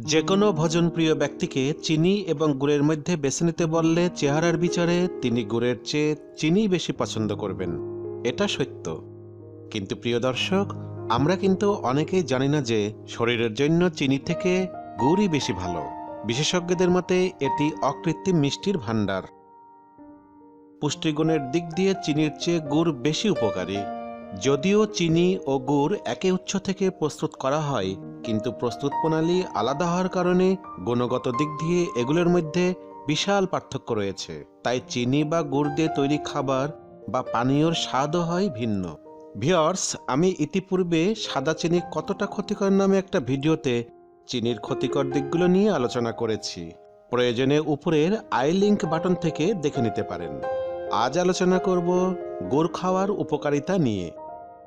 যে কোনো ভোজনপ্রিয় ব্যক্তিকে চিনি এবং গুড়ের মধ্যে বেছে নিতে বললে চেহারার বিচারে তিনি গুড়ের চেয়ে চিনি বেশি পছন্দ করবেন। এটা সত্য। কিন্তু প্রিয় দর্শক, আমরা কিন্তু অনেকেই জানি না যে শরীরের জন্য চিনি থেকে গুড়ই বেশি ভালো। বিশেষজ্ঞদের মতে এটি অকৃত্রিম মিষ্টির ভাণ্ডার। পুষ্টিগুণের দিক দিয়ে চিনির চেয়ে গুড় বেশি উপকারী। যদিও চিনি ও গুড় একে উৎস থেকে প্রস্তুত করা হয়, কিন্তু প্রস্তুত প্রণালী আলাদা হওয়ার কারণে গুণগত দিক দিয়ে এগুলোর মধ্যে বিশাল পার্থক্য রয়েছে। তাই চিনি বা গুড় দিয়ে তৈরি খাবার বা পানীয়র স্বাদও হয় ভিন্ন। ভিওর্স আমি ইতিপূর্বে সাদা চিনি কতটা ক্ষতিকর নামে একটা ভিডিওতে চিনির ক্ষতিকর দিকগুলো নিয়ে আলোচনা করেছি। প্রয়োজনে উপরের আই লিঙ্ক বাটন থেকে দেখে নিতে পারেন। আজ আলোচনা করব গুড় খাওয়ার উপকারিতা নিয়ে।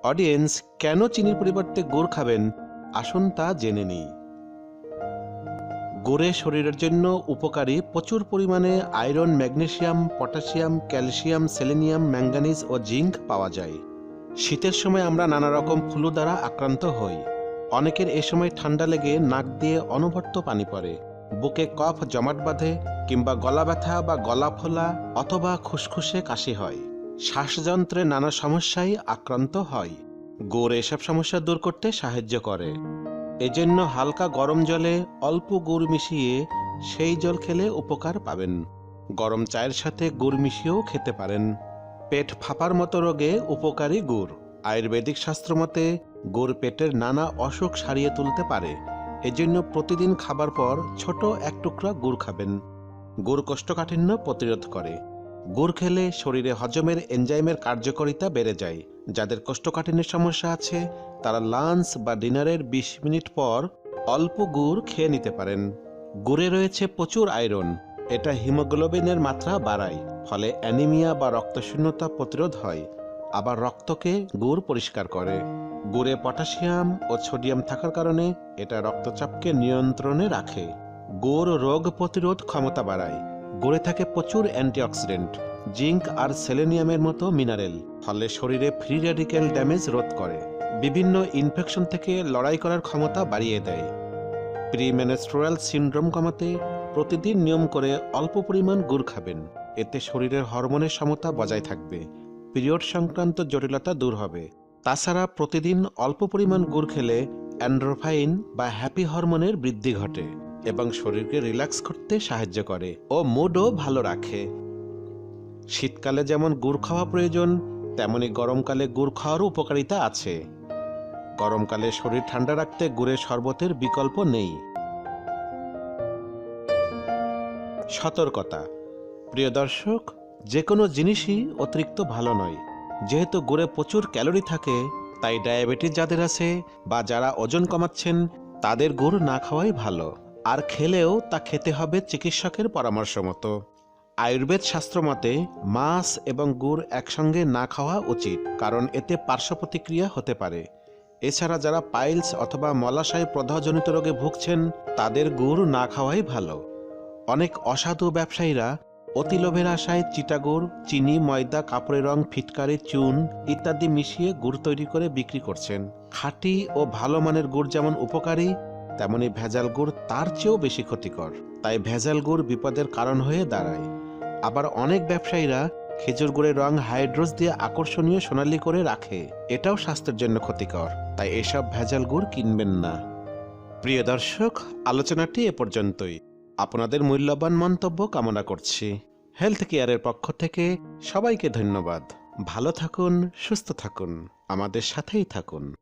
অডিয়েন্স কেন চিনির পরিবর্তে গুড় খাবেন? আসুন তা জেনে নিই। গুড়ে শরীরের জন্য উপকারী প্রচুর পরিমাণে iron magnesium potassium calcium selenium manganese ও জিঙ্ক পাওয়া যায়। শীতের সময় আমরা নানা রকম ফ্লু দ্বারা আক্রান্ত হই। অনেকের এ সময় ঠান্ডা লেগে নাক দিয়ে অনবর্ত পানি পড়ে। বুকে কফ জমাট বাঁধে কিংবা গলা ব্যথা বা গলা ফোলা অথবা খুসখুসে কাশি হয়। শ্বাসযন্ত্রে নানা সমস্যায় আক্রান্ত হয়। গুড় এসব সমস্যা দূর করতে সাহায্য করে। এজন্য হালকা গরম জলে অল্প গুড় মিশিয়ে সেই জল খেলে উপকার পাবেন। গরম চায়ের সাথে গুড় মিশিয়েও খেতে পারেন। পেট ফাঁপার মতো রোগে উপকারী গুড়। আয়ুর্বেদিক শাস্ত্র মতে গুড় পেটের নানা অসুখ সারিয়ে তুলতে পারে। এজন্য প্রতিদিন খাবার পর ছোট এক টুকরা গুড় খাবেন। গুড় কোষ্ঠকাঠিন্য প্রতিরোধ করে। গুড় খেলে শরীরে হজমের এনজাইমের কার্যকারিতা বেড়ে যায়। যাদের কোষ্ঠকাঠিন্যের সমস্যা আছে, তারা লাঞ্চ বা ডিনারের ২০ মিনিট পর অল্প গুড় খেয়ে নিতে পারেন। গুড়ে রয়েছে প্রচুর আয়রন। এটা হিমোগ্লোবিনের মাত্রা বাড়ায়, ফলে অ্যানিমিয়া বা রক্তশূন্যতা প্রতিরোধ হয়। আবার রক্তকে গুড় পরিষ্কার করে। গুড়ে পটাশিয়াম ও সোডিয়াম থাকার কারণে এটা রক্তচাপকে নিয়ন্ত্রণে রাখে। গুড় রোগ প্রতিরোধ ক্ষমতা বাড়ায়। গুড়ে থাকে প্রচুর অ্যান্টিঅক্সিডেন্ট, জিঙ্ক আর সেলেনিয়ামের মতো মিনারেল, ফলে শরীরে ফ্রি রেডিক্যাল ড্যামেজ রোধ করে। বিভিন্ন ইনফেকশন থেকে লড়াই করার ক্ষমতা বাড়িয়ে দেয়। প্রিমেনস্ট্রুয়াল সিন্ড্রোম কমাতে প্রতিদিন নিয়ম করে অল্প পরিমাণ গুড় খাবেন। এতে শরীরের হরমোনের সমতা বজায় থাকবে, পিরিয়ড সংক্রান্ত জটিলতা দূর হবে। তাছাড়া প্রতিদিন অল্প পরিমাণ গুড় খেলে অ্যান্ড্রোফাইন বা হ্যাপি হরমোনের বৃদ্ধি ঘটে। এবং শরীরকে রিল্যাক্স করতে সাহায্য করে ও মুডও ভালো রাখে। শীতকালে যেমন গুড় খাওয়া প্রয়োজন, তেমনি গরমকালে গুড় খাওয়ারও উপকারিতা আছে। গরমকালে শরীর ঠান্ডা রাখতে গুড়ের শরবতের বিকল্প নেই। সতর্কতা। প্রিয় দর্শক যে কোনো জিনিসই অতিরিক্ত ভালো নয়। যেহেতু গুড়ে প্রচুর ক্যালোরি থাকে, তাই ডায়াবেটিস যাদের আছে বা যারা ওজন কমাচ্ছেন, তাদের গুড় না খাওয়াই ভালো। আর খেলেও তা খেতে হবে চিকিৎসকের পরামর্শ মতো। আয়ুর্বেদ শাস্ত্র মতে, মাছ এবং গুড় একসঙ্গে না খাওয়া উচিত, কারণ এতে পার্শ্ব প্রতিক্রিয়া হতে পারে। এছাড়া যারা পাইলস অথবা মলাশয় প্রদাহজনিত রোগে ভুগছেন, তাদের গুড় না খাওয়াই ভালো। অনেক অসাধু ব্যবসায়ীরা অতি লোভের আশায় চিটাগুড়, চিনি, ময়দা, কাপড়ের রং, ফিটকারি, চুন ইত্যাদি মিশিয়ে গুড় তৈরি করে বিক্রি করছেন। খাঁটি ও ভালো মানের গুড় যেমন উপকারী তেমনি ভেজাল গুড় তার চেয়েও বেশি ক্ষতিকর। তাই ভেজাল গুড় বিপদের কারণ হয়ে দাঁড়ায়। আবার অনেক ব্যবসায়ীরা খেজুর গুড়ের রং হাইড্রোজ দিয়ে আকর্ষণীয় সোনালি করে রাখে। এটাও স্বাস্থ্যের জন্য ক্ষতিকর। তাই এসব ভেজাল গুড় কিনবেন না। প্রিয় দর্শক, আলোচনাটি এ পর্যন্তই। আপনাদের মূল্যবান মন্তব্য কামনা করছি। হেলথ কেয়ারের পক্ষ থেকে সবাইকে ধন্যবাদ। ভালো থাকুন, সুস্থ থাকুন। আমাদের সাথেই থাকুন।